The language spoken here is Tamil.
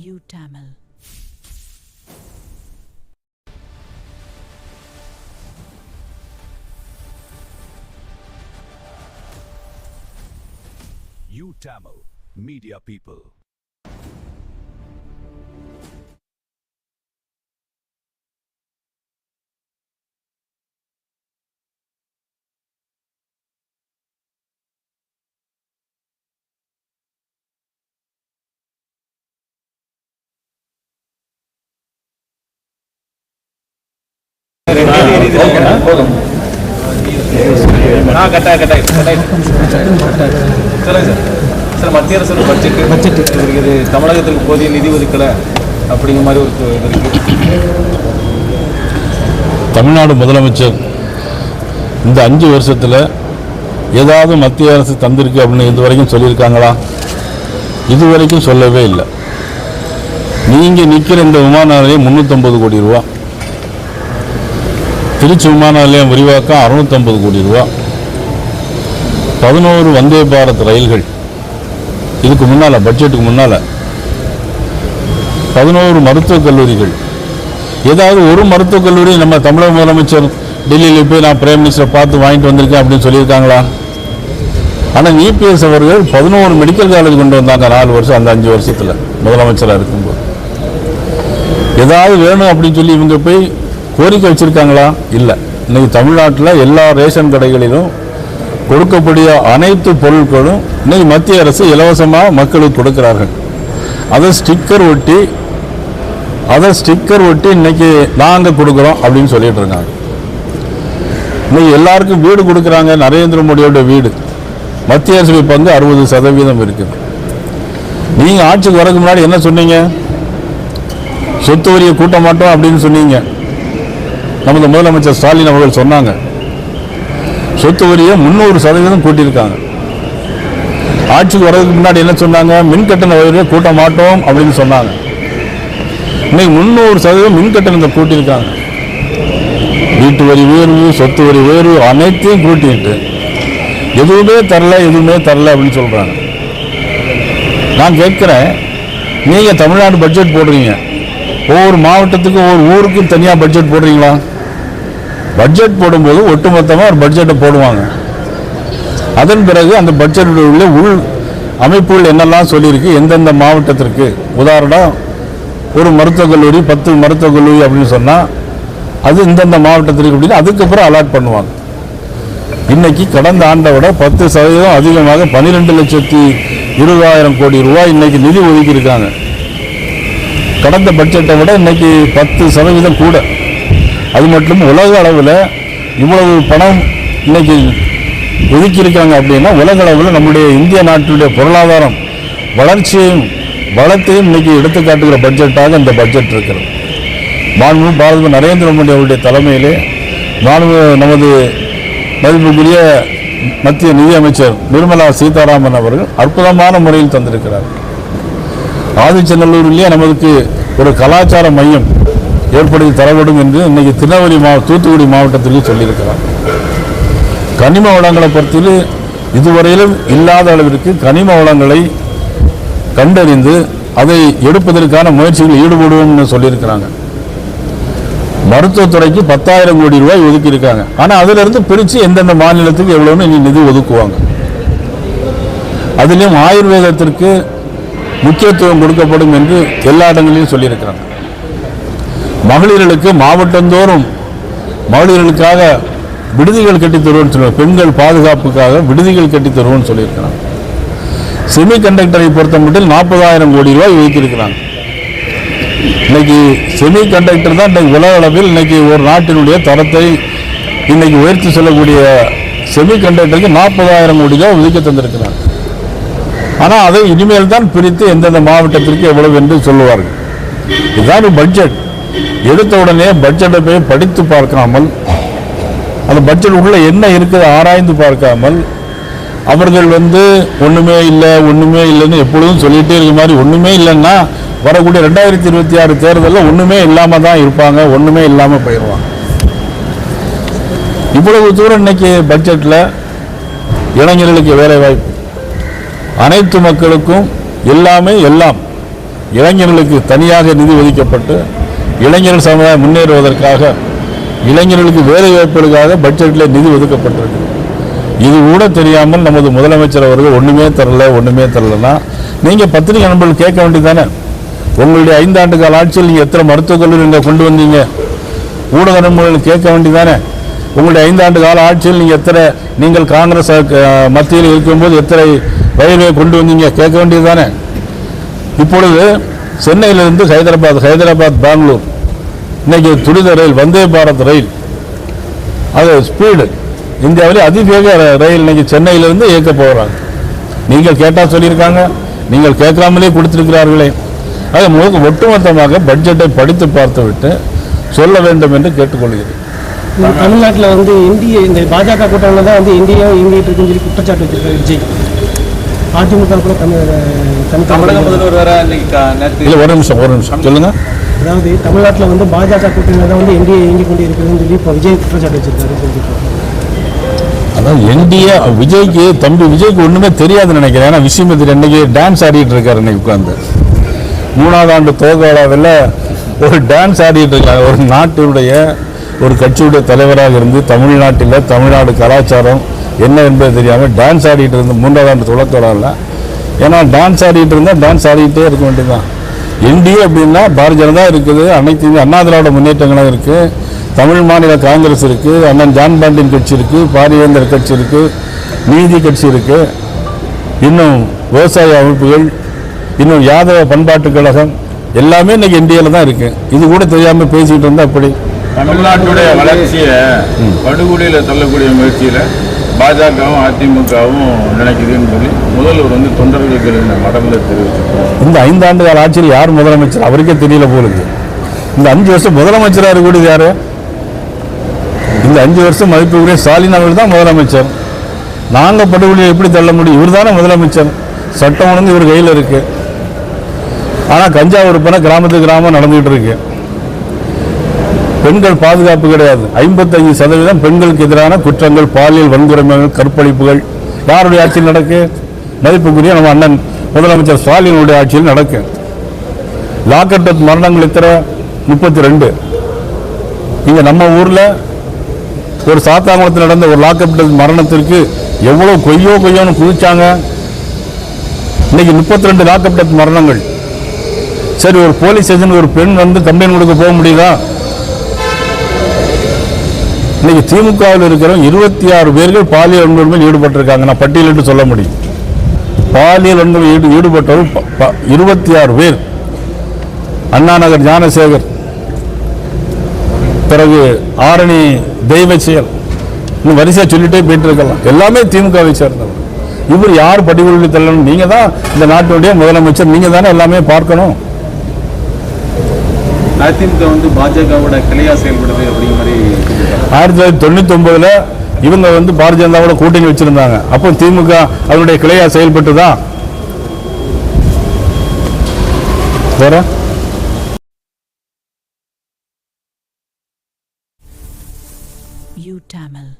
You Tamil. You Tamil, Media People. கட்டாய கட்டாய கட்டாய சொல்லுங்க சார் சார் மத்திய அரசு பட்ஜெட் பட்ஜெட் இருக்குது தமிழகத்திற்கு போதிய நிதி ஒதுக்கலை அப்படிங்கிற மாதிரி ஒரு இது இருக்கு தமிழ்நாடு முதலமைச்சர் இந்த அஞ்சு வருஷத்தில் ஏதாவது மத்திய அரசு தந்திருக்கு அப்படின்னு இது வரைக்கும் சொல்லியிருக்காங்களா? இது வரைக்கும் சொல்லவே இல்லை. நீங்கள் நிற்கிற இந்த விமான நிலையம் முந்நூற்றம்பது கோடி ரூபா. திருச்சி விமான நிலையம் விரிவாக்கம் அறுநூத்தம்பது கோடி ரூபா. பதினோரு வந்தே பாரத் ரயில்கள். இதுக்கு முன்னால் பட்ஜெட்டுக்கு முன்னால். பதினோரு மருத்துவக் கல்லூரிகள். ஏதாவது ஒரு மருத்துவக் கல்லூரி நம்ம தமிழக முதலமைச்சர் டெல்லியில் போய் நான் பிரைம் மினிஸ்டரை பார்த்து வாங்கிட்டு வந்திருக்கேன் அப்படின்னு சொல்லியிருக்காங்களா? ஆனால் இபிஎஸ் அவர்கள் பதினோரு மெடிக்கல் காலேஜ் கொண்டு வந்தாங்க நாலு வருஷம் அந்த அஞ்சு வருஷத்தில் முதலமைச்சராக இருக்கும்போது. ஏதாவது வேணும் அப்படின்னு சொல்லி இவங்க போய் கோரிக்கை வச்சுருக்காங்களா? இல்லை. இன்றைக்கி தமிழ்நாட்டில் எல்லா ரேஷன் கடைகளிலும் கொடுக்கக்கூடிய அனைத்து பொருட்களும் இன்றைக்கி மத்திய அரசு இலவசமாக மக்களுக்கு கொடுக்கிறார்கள். அதை ஸ்டிக்கர் ஒட்டி அதை ஸ்டிக்கர் ஒட்டி இன்னைக்கு நாங்கள் கொடுக்குறோம் அப்படின்னு சொல்லிட்டு இருக்காங்க. இன்னைக்கு எல்லாருக்கும் வீடு கொடுக்குறாங்க நரேந்திர மோடியோட வீடு. மத்திய அரசு பங்கு அறுபது சதவீதம் இருக்குது. நீங்கள் ஆட்சிக்கு வரதுக்கு முன்னாடி என்ன சொன்னீங்க? சொத்து வரியை கூட்ட மாட்டோம் அப்படின்னு சொன்னீங்க. நமது முதலமைச்சர் ஸ்டாலின் அவர்கள் சொன்னாங்க. சொத்து வரியை முந்நூறு சதவீதம் கூட்டியிருக்காங்க. ஆட்சிக்கு வர்றதுக்கு முன்னாடி என்ன சொன்னாங்க? மின் கட்டண வரியை கூட்ட மாட்டோம் அப்படின்னு சொன்னாங்க. இன்னைக்கு முந்நூறு சதவீதம் மின் கட்டணத்தை கூட்டியிருக்காங்க. வீட்டு வரி உயர்வு சொத்து வரி உயர்வு அனைத்தையும் கூட்டிட்டு. எதுவுமே தரல எதுவுமே தரல அப்படின்னு சொல்கிறாங்க நான் கேட்குறேன் நீங்கள் தமிழ்நாடு பட்ஜெட் போடுறீங்க. ஒவ்வொரு மாவட்டத்துக்கும் ஒவ்வொரு ஊருக்கும் தனியாக பட்ஜெட் போடுறீங்களா? பட்ஜெட் போடும்போது ஒட்டுமொத்தமாக ஒரு பட்ஜெட்டை போடுவாங்க. அதன் பிறகு அந்த பட்ஜெட்டில் உள்ள உள் அமைப்புகள் என்னெல்லாம் சொல்லியிருக்கு எந்தெந்த மாவட்டத்திற்கு? உதாரணம் ஒரு மருத்துவக் கல்லூரி பத்து மருத்துவக் கல்லூரி அப்படின்னு சொன்னால் அது இந்தந்த மாவட்டத்திற்கு அப்படின்னு அதுக்கப்புறம் அலாட் பண்ணுவாங்க. இன்னைக்கு கடந்த ஆண்டை விட பத்து சதவீதம் அதிகமாக பன்னிரெண்டு லட்சத்தி இருபதாயிரம் கோடி ரூபாய் இன்னைக்கு நிதி ஒதுக்கியிருக்காங்க. கடந்த பட்ஜெட்டை விட இன்னைக்கு பத்து சதவீதம் கூட. அது மட்டும் உலக அளவில் இவ்வளவு பணம் இன்றைக்கி ஒதுக்கியிருக்காங்க அப்படின்னா உலக அளவில் நம்முடைய இந்திய நாட்டினுடைய பொருளாதாரம் வளர்ச்சியையும் வளத்தையும் இன்னைக்கு எடுத்துக்காட்டுகிற பட்ஜெட்டாக இந்த பட்ஜெட் இருக்கிறது. மாண்பு பாரத நரேந்திர மோடி அவருடைய தலைமையிலே மாண்பு நமது மதிப்புக்குரிய மத்திய நிதியமைச்சர் நிர்மலா சீதாராமன் அவர்கள் அற்புதமான முறையில் தந்திருக்கிறார். ஆதிச்சநல்லூரிலேயே நமக்கு ஒரு கலாச்சார மையம். ஏற்படுத்தி தரப்படும் என்று இன்றைக்கி திருநெல்வேலி மாவட்ட தூத்துக்குடி மாவட்டத்திற்கு சொல்லியிருக்கிறார். கனிம வளங்களை பொறுத்தவரை இதுவரையிலும் இல்லாத அளவிற்கு கனிம வளங்களை கண்டறிந்து அதை எடுப்பதற்கான முயற்சிகளில் ஈடுபடுவோம்னு சொல்லியிருக்கிறாங்க. மருத்துவத்துறைக்கு பத்தாயிரம் கோடி ரூபாய் ஒதுக்கியிருக்காங்க. ஆனால் அதிலிருந்து பிரித்து எந்தெந்த மாநிலத்துக்கு எவ்வளோன்னு இனி நிதி ஒதுக்குவாங்க. அதிலும் ஆயுர்வேதத்திற்கு முக்கியத்துவம் கொடுக்கப்படும் என்று எல்லா இடங்களிலும் சொல்லியிருக்கிறாங்க. மகளிர்களுக்கு மாவட்டந்தோறும் மகளிர்களுக்காக விடுதிகள் கட்டி தருவோம்னு சொல்லுவாங்க. பெண்கள் பாதுகாப்புக்காக விடுதிகள் கட்டி தருவோம்னு சொல்லியிருக்கிறாங்க. செமி கண்டக்டரை பொறுத்த மட்டும் நாற்பதாயிரம் கோடி ரூபாய் வைத்திருக்கிறாங்க. இன்னைக்கு செமி கண்டக்டர் தான் இன்றைக்கு உலக அளவில் இன்னைக்கு ஒரு நாட்டினுடைய தரத்தை இன்னைக்கு உயர்த்தி சொல்லக்கூடிய செமி கண்டக்டருக்கு நாற்பதாயிரம் கோடி ரூபாய் ஒதுக்கி தந்திருக்கிறாங்க. ஆனால் அதை இனிமேல் தான் பிரித்து எந்தெந்த மாவட்டத்திற்கு எவ்வளவு என்று சொல்லுவார்கள். இதுதான் பட்ஜெட் எடுத்த உடனே பட்ஜெட்டை போய் படித்து பார்க்காமல் அந்த பட்ஜெட் உள்ளே என்ன இருக்குது ஆராய்ந்து பார்க்காமல் அவர்கள் வந்து ஒண்ணுமே இல்லை ஒன்றுமே இல்லைன்னு எப்பொழுதும் சொல்லிகிட்டே இருக்க மாதிரி ஒண்ணுமே இல்லைன்னா வரக்கூடிய ரெண்டாயிரத்தி இருபத்தி ஆறு தேர்தலில் ஒன்றுமே இல்லாமல் தான் இருப்பாங்க ஒன்றுமே இல்லாமல் போயிடுவாங்க. இவ்வளவு தூரம் இன்னைக்கு பட்ஜெட்டில் இளைஞர்களுக்கு வேலைவாய்ப்பு அனைத்து மக்களுக்கும் எல்லாமே எல்லாம் இளைஞர்களுக்கு தனியாக நிதி ஒதுக்கப்பட்டு இளைஞர்கள் சமுதாயம் முன்னேறுவதற்காக இளைஞர்களுக்கு வேலை வாய்ப்புகளுக்காக பட்ஜெட்டில் நிதி ஒதுக்கப்பட்டிருக்கு. இது கூட தெரியாமல் நமது முதலமைச்சர் அவர்கள் ஒன்றுமே தரல ஒன்றுமே தரலன்னா நீங்கள் பத்திரிகை நண்பர்கள் கேட்க வேண்டியதானே உங்களுடைய ஐந்தாண்டு கால ஆட்சியில் நீங்கள் எத்தனை மருத்துவக் கல்லூரி இங்கே கொண்டு வந்தீங்க? ஊடக நண்பர்கள் கேட்க வேண்டியதானே உங்களுடைய ஐந்தாண்டு கால ஆட்சியில் நீங்கள் எத்தனை நீங்கள் காங்கிரஸ் மத்தியில் இருக்கும்போது எத்தனை ரயில்வே கொண்டு வந்தீங்க? கேட்க வேண்டியதுதானே? இப்பொழுது சென்னையிலிருந்து ஹைதராபாத் ஹைதராபாத் பெங்களூர். இன்னைக்கு துரித ரயில் வந்தே பாரத் ரயில். அது ஸ்பீடு. இந்தியாவிலே அதிவேக ரயில் இன்னைக்கு சென்னையிலிருந்து இயக்க போகிறாங்க. நீங்கள் கேட்டால் சொல்லியிருக்காங்க. நீங்கள் கேட்காமலே கொடுத்துருக்கிறார்களே. அது முழுக்க ஒட்டுமொத்தமாக பட்ஜெட்டை படித்து பார்த்துவிட்டு சொல்ல வேண்டும் என்று கேட்டுக்கொள்கிறேன். தமிழ்நாட்டில் வந்து இந்திய இந்த பாஜக கூட்டணியில் தான் வந்து இந்தியா இயங்கிட்டு இருக்குன்னு சொல்லி குற்றச்சாட்டு வச்சிருக்காரு விஜய். அதிமுக கூட தமிழ் தமிழக தமிழ் முதல்வர் வேற இன்னைக்கு ஒரு நிமிஷம் ஒரு நிமிஷம். சொல்லுங்க. அதாவது தமிழ்நாட்டில் வந்து பாஜக கூட்டணியில் தான் வந்து இந்தியா இயங்கி கொண்டு இருக்குதுன்னு சொல்லி இப்போ விஜய் குற்றச்சாட்டு வச்சிருக்காரு சொல்லிட்டு அதான் என்டிஏ விஜய்க்கு தம்பி விஜய்க்கு ஒன்றுமே தெரியாதுன்னு நினைக்கிறேன். ஏன்னா விஸ்வமித்திரி அன்னைக்கு டான்ஸ் ஆடிட்டு இருக்காரு இன்னைக்கு உட்காந்து மூணாவது ஆண்டு துவக்கவிழாவில் ஒரு டான்ஸ் ஆடிட்டு இருக்காங்க ஒரு நாட்டினுடைய ஒரு கட்சியுடைய தலைவராக இருந்து தமிழ்நாட்டில் தமிழ்நாடு கலாச்சாரம் என்ன என்பது தெரியாமல் டான்ஸ் ஆடிட்டு இருந்த மூன்றாவது ஆண்டு விழாவில் ஏன்னா டான்ஸ் ஆடிட்டு இருந்தால் டான்ஸ் ஆடிட்டே இருக்க வேண்டியதுதான். என்டிஏ அப்படின்னா பாரதிய ஜனதா இருக்குது அனைத்து இந்திய அண்ணா திராவிட முன்னேற்றங்களும் இருக்குது தமிழ் மாநில காங்கிரஸ் இருக்குது அண்ணன் ஜான் பாண்டியன் கட்சி இருக்குது பாரிவேந்தர் கட்சி இருக்குது நீதி கட்சி இருக்குது இன்னும் விவசாய அமைப்புகள் இன்னும் யாதவ பண்பாட்டுக் கழகம் எல்லாமே இன்னைக்கு இந்தியாவில் தான் இருக்கு. இது கூட தெரியாமல் பேசிக்கிட்டு இருந்தா அப்படி. தமிழ்நாட்டுடைய வளர்ச்சியை படுகொலியில தள்ளக்கூடிய முயற்சியில பாஜகவும் அதிமுகவும் நினைக்குதுன்னு சொல்லி முதல்வர் வந்து தொண்டர்களுக்கு எழுதின மடங்களை தெரிவிச்சிருக்காரு இந்த ஐந்தாண்டு கால ஆட்சியில் யார் முதலமைச்சர்? அவருக்கே தெரியல போலுக்கு இந்த அஞ்சு வருஷம் முதலமைச்சராக இருக்கக்கூடியது யாரு? இந்த அஞ்சு வருஷம் மதிப்புக்குரிய ஸ்டாலின் அவர்கள் தான் முதலமைச்சர். நாங்கள் படுகொலியை எப்படி தள்ள முடியும்? இவர் தானே முதலமைச்சர். சட்டம் ஒழுங்கு இவர் கையில் இருக்கு. ஆனால் கஞ்சா விற்பனை கிராமத்துக்கு கிராமம் நடந்துகிட்டு இருக்கு. பெண்கள் பாதுகாப்பு கிடையாது. ஐம்பத்தஞ்சு சதவீதம் பெண்களுக்கு எதிரான குற்றங்கள் பாலியல் வன்கொடுமைகள் கற்பழிப்புகள். யாருடைய ஆட்சியில் நடக்கு? மதிப்புக்குரிய நம்ம அண்ணன் முதலமைச்சர் ஸ்டாலினுடைய ஆட்சியில் நடக்கு. லாக்கட்டத் மரணங்கள் எத்தனை? முப்பத்தி ரெண்டு இங்கே நம்ம ஊர்ல ஒரு சாத்தாங்குளத்தில் நடந்த ஒரு லாக்கப் மரணத்திற்கு எவ்வளோ கொய்யோ கொய்யோன்னு குதிச்சாங்க. இன்னைக்கு முப்பத்தி ரெண்டு லாக்கப் மரணங்கள். சரி ஒரு போலீஸ் ஸ்டேஷன் ஒரு பெண் வந்து கம்ப்ளைண்ட் கொடுக்க போக முடியுதா? இன்னைக்கு திமுகவில் இருக்கிற இருபத்தி ஆறு பேர்கள் பாலியல் வன்கொடுமையில் ஈடுபட்டிருக்காங்க. நான் பட்டியலிட்டு சொல்ல முடியும். பாலியல் வன்கொடுமை ஈடு ஈடுபட்டவர்கள் ப- ப- இருபத்தி ஆறு பேர். அண்ணாநகர் ஞானசேகர் பிறகு ஆரணி தெய்வ செயல் இன்னும் வரிசையாக சொல்லிட்டே போயிட்டு இருக்கலாம் எல்லாமே திமுகவை சேர்ந்தவர். இவர் யார் பட்டியலிட்டு தள்ளணும்? நீங்கள் தான் இந்த நாட்டினுடைய முதலமைச்சர். நீங்கள் தானே எல்லாமே பார்க்கணும். அதிமுக வந்து பாஜகவோட கிளையா செயல்படுது அப்படிங்கிற மாதிரி. ஆயிரத்தி தொள்ளாயிரத்தி தொண்ணூத்தி ஒன்பதுல இவங்க வந்து பாரதிய ஜனதாவோட கூட்டணி வச்சிருந்தாங்க. அப்போ திமுக அதனுடைய கிளையா செயல்பட்டுதான் வேற? U Tamil.